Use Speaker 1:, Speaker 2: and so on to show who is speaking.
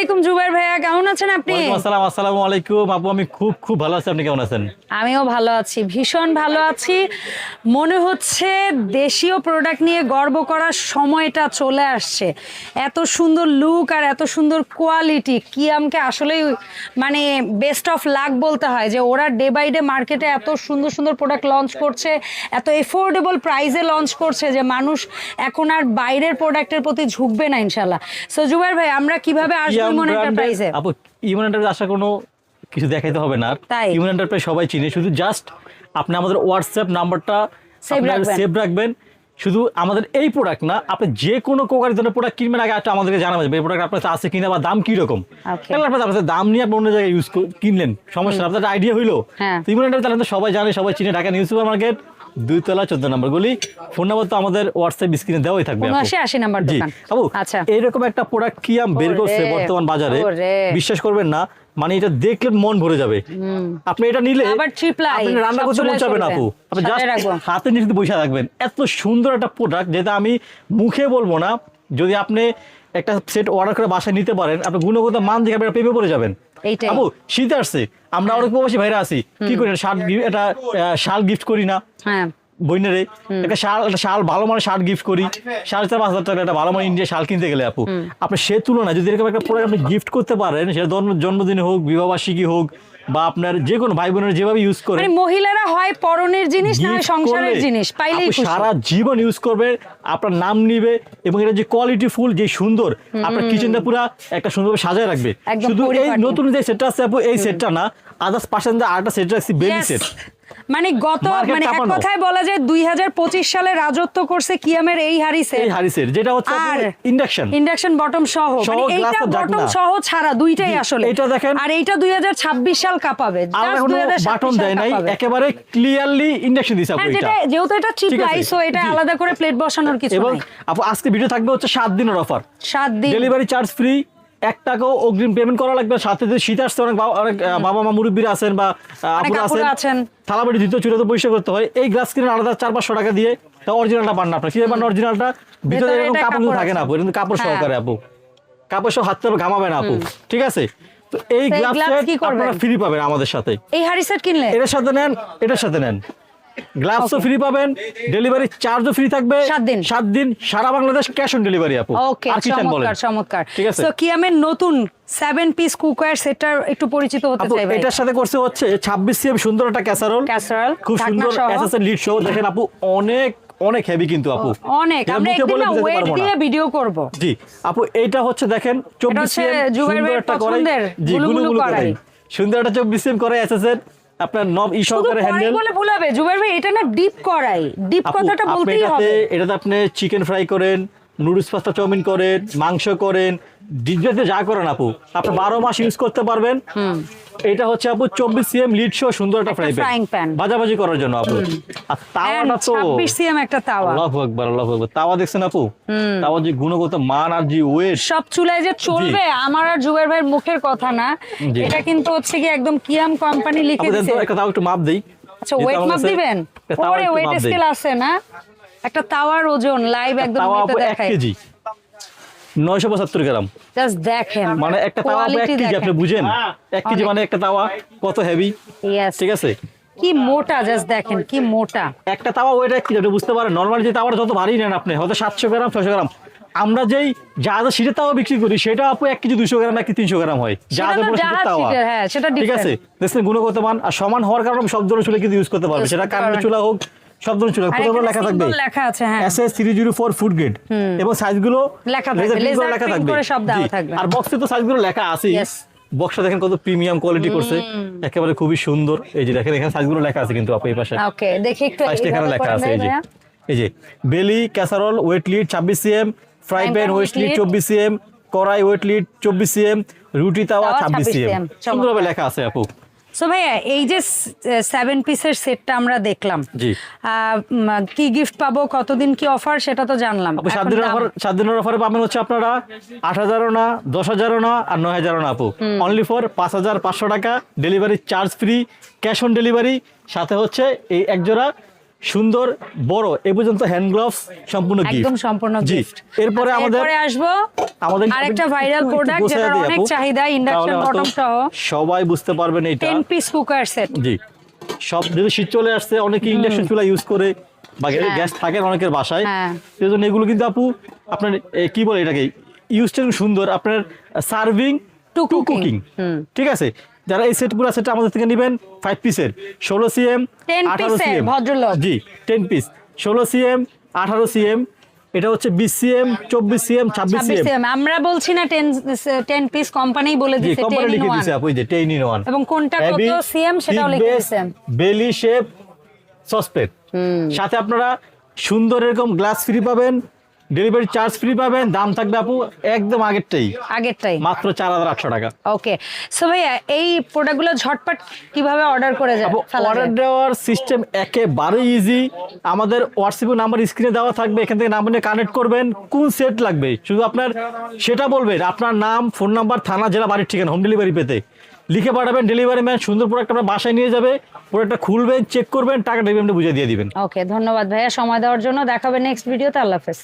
Speaker 1: আলাইকুম জুবাইর ভাইয়া কেমন আছেন আপনি?
Speaker 2: আসসালাম আসসালামু আলাইকুম। আপু আমি খুব খুব ভালো আছি। আপনি কেমন আছেন?
Speaker 1: আমিও ভালো আছি ভীষণ ভালো আছি। মনে হচ্ছে দেশীয় প্রোডাক্ট নিয়ে গর্ব করার সময়টা চলে আসছে। এত সুন্দর লুক আর এত সুন্দর কোয়ালিটি কিয়ামকে আসলেই মানে বেস্ট অফ লাক বলতে হয় যে ওরা ডে বাই ডে মার্কেটে এত সুন্দর সুন্দর প্রোডাক্ট লঞ্চ করছে এত এফোর্ডেবল প্রাইসে লঞ্চ করছে যে মানুষ এখন আর বাইরের প্রোডাক্টের প্রতি ঝুঁকবে না ইনশাল্লাহ সো জুবাইর ভাই আমরা কীভাবে আসব? ইমন এন্টারপ্রাইজে
Speaker 2: আপু ইমন এন্টারপ্রাইজ আসা কোনো কিছু দেখাইতে হবে না? ইমন এন্টারপ্রাইজ সবাই চিনে। শুধু জাস্ট আপনি আমাদের হোয়াটসঅ্যাপ নাম্বারটা সেভ রাখবেন। শুধু আমাদের এই প্রোডাক্ট না আপনি যে কোনো কোকারি ধরনের প্রোডাক্ট কিনবেন আগে একটা আমাদেরকে জানাবেন যে এই প্রোডাক্ট আপনার কাছে আছে কিনা বা দাম কি রকম তাহলে আপনার আপনার দাম নিয়ে আপনি অন্য জায়গায় ইউজ কিনলেন। সমস্যা আপনার আইডিয়া হইল।
Speaker 1: হ্যাঁ।
Speaker 2: ইমন এন্টারপ্রাইজ তাহলে তো সবাই জানে সবাই চিনে। ঢাকা নিউ সুপার মার্কেট দুইতলা চোদ্দ নম্বর গলি। ফোন নাম্বার তো আমাদের হোয়াটসঅ্যাপ স্ক্রিনে দেওয়াই থাকবে
Speaker 1: উনআশি আশি নাম্বার
Speaker 2: জি।
Speaker 1: দোকান। আচ্ছা।
Speaker 2: এইরকম একটা প্রোডাক্ট কি আম বের করছে বর্তমান বাজারে? বিশ্বাস করবেন না মানে এটা দেখলে মন ভরে যাবে। আপনি এটা নিলে আপনি রান্না করতে মন চাবে না। আপু। আপনি জাস্ট। হাতে নিয়ে বসে থাকবেন এত সুন্দর একটা প্রোডাক্ট যেটা আমি মুখে বলব না যদি আপনি একটা সেট অর্ডার করে বাসায় নিতে পারেন আপনি গুণগত মান দেখে আপনি প্রেমে পড়ে যাবেন। আপু শীত আসছে। আমরা অনেক প্রবাসী ভাইরা আছি। কি করি শার্ট এটা শাল গিফট করি না?
Speaker 1: হ্যাঁ।
Speaker 2: বইনারে। একটা শাল একটা শাল ভালো মানের শার্ট গিফট করি। সাড়ে চার পাঁচ হাজার টাকা একটা ভালো মানের ইন্ডিয়া শাল কিনতে গেলে আপু। আপনি সে তুলনায় যদি এরকম একটা প্রোডাক্ট আপনি গিফট করতে পারেন সেটা জন্ম জন্মদিনে হোক বিবাহবার্ষিকী হোক বা আপনার যে কোনো ভাই বোনের যেভাবে ইউজ করে
Speaker 1: মানে মহিলারা হয় পরনের জিনিস না সংসারের জিনিস। পাইলেই
Speaker 2: সারা জীবন ইউজ করবে আপনার নাম নিবে এবং এটা যে কোয়ালিটি ফুল যে সুন্দর আপনার কিচেনটা পুরো একটা সুন্দরভাবে সাজায় রাখবে। শুধু এই নতুন যে সেটটা আছে আপু এই সেটটা না আদার্স পার্সেন্ট আরেকটা সেট রাখছি বেবি. সেট
Speaker 1: মানে গত মানে এক কথায় বলা যায় দুই সালে রাজত্ব করছে কিয়ামের এই হাড়ি
Speaker 2: এই হাড়ি সেট যেটা হচ্ছে
Speaker 1: আর
Speaker 2: ইন্ডাকশন
Speaker 1: ইন্ডাকশন বটম সহ। মানে এইটা বটম সহ ছাড়া দুইটাই আসলে।
Speaker 2: এটা দেখেন।
Speaker 1: আর এইটা দুই সাল কাঁপাবে। 2026
Speaker 2: বাটন
Speaker 1: সাল
Speaker 2: দেয় নাই একেবারে ক্লিয়ারলি ইন্ডাকশন দিছে আপু এটা
Speaker 1: যেহেতু এটা চিপ। ও এটা আলাদা করে প্লেট বসানোর কিছু
Speaker 2: এবং
Speaker 1: নাই।
Speaker 2: আপু আজকে ভিডিও থাকবে হচ্ছে সাত দিনের অফার
Speaker 1: সাত দিন।
Speaker 2: ডেলিভারি চার্জ ফ্রি এক টাকাও অগ্রিম পেমেন্ট করা লাগবে সাথে যদি শীত আসছে অনেক অনেক বাবা মা মুরব্বীরা আছেন বা আপুরা
Speaker 1: আছেন।
Speaker 2: থালাবাড়ি দ্বিতীয় চুলে তো পরিষ্কার করতে হয়। এই গ্লাস কিনে আলাদা চার পাঁচশো টাকা দিয়ে তা অরিজিনালটা পান না আপনার। কিনে পান অরিজিনালটা ভিতরে এরকম কাপড় থাকে না আপু কিন্তু কাপড়
Speaker 1: হ্যাঁ।
Speaker 2: সহকারে আপু। কাপড় সহ হাতে ঘামাবে না আপু ঠিক আছে? তো এই
Speaker 1: করবেন?
Speaker 2: আপনারা ফ্রি পাবেন আমাদের সাথে।
Speaker 1: এই হাড়ি সেট কিনলে?
Speaker 2: এটার সাথে নেন এটার সাথে নেন। গ্লাভসও ফ্রি পাবেন ডেলিভারি চার্জও ফ্রি থাকবে।
Speaker 1: সাত দিন।
Speaker 2: সাত দিন সারা বাংলাদেশ ক্যাশ অন ডেলিভারি আপু। আর কি
Speaker 1: চমৎকার চমৎকার।
Speaker 2: ঠিক আছে।
Speaker 1: সো কিয়ামের নতুন সেভেন পিস কুকওয়্যার সেটটার একটু পরিচিত হতে চাই ভাই
Speaker 2: এটার সাথে করছে হচ্ছে ছাব্বিশ সিএম সুন্দর একটা ক্যাসারোল
Speaker 1: ক্যাসারোল
Speaker 2: খুব সুন্দর
Speaker 1: সহ।
Speaker 2: এসএসএর লিড শো দেখেন আপু অনেক অনেক হেভি কিন্তু আপু।
Speaker 1: অনেক।
Speaker 2: এটা
Speaker 1: আমরা একদিন ওয়েট দিয়ে ভিডিও করব।
Speaker 2: জি আপু এইটা হচ্ছে দেখেন চব্বিশ
Speaker 1: হচ্ছে
Speaker 2: সিএম সুন্দর একটা
Speaker 1: পছন্দের
Speaker 2: জি গুলু গুলু। করাই সুন্দর একটা চব্বিশ সিএম করে এসএসএর আপনার নব ই সহকারে হ্যান্ডেল
Speaker 1: বলে ভুলাবে জুবের ভাই এটা না ডিপ কড়াই। ডিপ কথাটা বলতেই হবে।
Speaker 2: এটাতে আপনি চিকেন ফ্রাই করেন নুডলস পাস্তা চাউমিন করেন মাংস করেন ডিজাতে যা করেন আপু আপনি বারো মাস ইউজ করতে পারবেন। এটা হচ্ছে আপু চব্বিশ সিএম লিড শো সুন্দর একটা ফ্রাই প্যান ভাজাভাজি করার জন্য আপু। আর তাওয়াটা তো
Speaker 1: ছাব্বিশ সিএম একটা তাওয়া।
Speaker 2: আল্লাহু আকবার আল্লাহু আকবার। তাওয়া দেখছেন আপু? তাওয়া যে গুণগত মান আর যে ওয়েট
Speaker 1: সব চুলায় যে চলবে আমার আর জুবাইর ভাইয়ের মুখের কথা না। এটা কিন্তু হচ্ছে কি একদম কিয়াম কোম্পানি লিখে দিয়েছে
Speaker 2: একটা তাও একটু মাপ দেই।
Speaker 1: আচ্ছা ওয়েট মাপ দিবেন? ওরে ওয়েট স্কেল আছে না? একটা তাওয়ার ওজন লাইভ একদম
Speaker 2: তাওয়া
Speaker 1: নিতে
Speaker 2: এক
Speaker 1: দেখাই
Speaker 2: কেজি। নয়শো পঁচাত্তর গ্রাম।
Speaker 1: জাস্ট দেখেন
Speaker 2: মানে একটা তাওয়া এক কেজি আপনি বুঝেন? এক কেজি মানে একটা তাওয়া কত হেভি. ঠিক আছে?
Speaker 1: কি মোটা জাস্ট দেখেন কি মোটা।
Speaker 2: একটা তাওয়া ওইটা কি আপনি বুঝতে পারেন? নর্মাল যে তাওয়াটা যত ভারী নেন আপনি হয়তো সাতশো গ্রাম ছশো গ্রাম। আমরা যেই জাহাজের শীতের তাওয়া বিক্রি করি সেটা আপু এক কেজি দুশো গ্রাম এক কেজি তিনশো গ্রাম হয়? জাহাজের বড় শীতের তাওয়া।
Speaker 1: হ্যাঁ, সেটা
Speaker 2: ঠিক আছে। দেখছেন গুণগত মান আর সমান হওয়ার কারণে সব ধরনের চুলে কিন্তু ইউজ করতে পারবে সেটা
Speaker 1: পারবেন।
Speaker 2: চুলা হোক সব ধরনের চুলা
Speaker 1: আর
Speaker 2: কোথাও লেখা থাকবে
Speaker 1: লেখা আছে, হ্যাঁ।
Speaker 2: S S three zero four food grade এবং সাইজগুলো
Speaker 1: লেখা থাকবে,
Speaker 2: laser print করে
Speaker 1: laser
Speaker 2: লেখা থাকবে।
Speaker 1: সব দেওয়া থাকবে।
Speaker 2: আর বক্সে তো সাইজগুলো লেখা আছে বক্সটা দেখেন কত প্রিমিয়াম কোয়ালিটি করছে। একেবারে খুবই সুন্দর। এই যে দেখেন এখানে সাইজগুলো লেখা আছে কিন্তু আপু এই পাশে।
Speaker 1: ওকে দেখি একটু
Speaker 2: এখানে লেখা আছে এই যে। এই যে বেলি ক্যাসারোল ওয়েট লিড ছাব্বিশ C M fry pan with lid. চব্বিশ সিএম কড়াই ওয়েট লিড চব্বিশ সিএম রুটি তাওয়া ছাব্বিশ
Speaker 1: 26
Speaker 2: সিএম সুন্দরভাবে লেখা আছে আপু।
Speaker 1: সো ভাইয়া এই যে সেভেন পিসের সেটটা আমরা দেখলাম
Speaker 2: জি।
Speaker 1: কি গিফট পাবো কতদিন কি অফার সেটা তো জানলাম।
Speaker 2: সাত দিনের অফার সাত দিনের অফারে পাবেন হচ্ছে আপনারা আট হাজারও না দশ হাজারও না আর নয় হাজারও না আপু। অনলি ফর পাঁচ হাজার পাঁচশো টাকা delivery charge free cash on delivery সাথে হচ্ছে এই এক জোড়া সুন্দর বড় এ পর্যন্ত হ্যান্ড গ্লাভস সম্পূর্ণ গিফট
Speaker 1: একদম সম্পূর্ণ গিফট
Speaker 2: এরপরে আমাদের
Speaker 1: আসব
Speaker 2: আমাদের
Speaker 1: আরেকটা ভাইরাল প্রোডাক্ট যেটার অনেক চাহিদা ইন্ডাকশন বটম সহ।
Speaker 2: সবাই বুঝতে পারবেন এটা।
Speaker 1: 10 পিস কুকার সেট
Speaker 2: জি। সব যেহেতু শীত চলে আসছে অনেকে ইন্ডাকশন চুলা ইউজ করে বা। গ্যাস থাকে অনেকের বাসায়।
Speaker 1: হ্যাঁ।
Speaker 2: সেজন্য এগুলো কিন্তু আপু আপনার কি বলে এটাকে? ইউজটা সুন্দর। আপনার সার্ভিং টু কুকিং ঠিক আছে? যারা এই সেট পুরো আমাদের থেকে নেবেন ফাইভ পিসের ষোলো সিএম
Speaker 1: 10
Speaker 2: আঠারো সিএম জি টেন পিস ষোলো সিএম আঠারো সিএম এটা হচ্ছে বিসিএম চব্বিশ সিএম ছাব্বিশ
Speaker 1: 26
Speaker 2: সিএম।
Speaker 1: cm আমরা বলছি না 10 10 পিস কোম্পানি বলে দিচ্ছে
Speaker 2: কোম্পানি লিখে
Speaker 1: 1
Speaker 2: দিছে আপু যে টেন ইন ওয়ান।
Speaker 1: এবং কোনটা কত সিএম সেটাও লিখে দিছে।
Speaker 2: বেলি শেপ সসপেন সাথে আপনারা সুন্দর এরকম গ্লাস ফ্রি পাবেন। ডেলিভারি চার্জ ফ্রি পাবেন দাম থাকবে আপু একদম আগেরটাই।
Speaker 1: আগেরটাই।
Speaker 2: মাত্র চার হাজার আটশো টাকা।
Speaker 1: ওকে সো ভাইয়া এই প্রোডাক্টগুলো ঝটপট কীভাবে অর্ডার করে যায়?
Speaker 2: অর্ডার দেওয়ার সিস্টেম একেবারে ইজি আমাদের হোয়াটসঅ্যাপে নাম্বার স্ক্রিনে দেওয়া থাকবে এখান থেকে নাম্বার নিয়ে কানেক্ট করবেন। কোন সেট লাগবে? শুধু আপনার সেটা বলবেন আপনার নাম ফোন নাম্বার থানা জেলা বাড়ির ঠিকানা হোম ডেলিভারি পেতে। লিখে পাঠাবেন ডেলিভারি ম্যান সুন্দর প্রোডাক্ট আপনার বাসায় নিয়ে যাবে। প্রোডাক্টটা খুলবেন চেক করবেন টাকা ডেলিভারি বুঝিয়ে দিয়ে দিবেন।
Speaker 1: ওকে ধন্যবাদ ভাইয়া। সময় দেওয়ার জন্য দেখাবে নেক্সট ভিডিওতে আল্লাহ হাফেজ।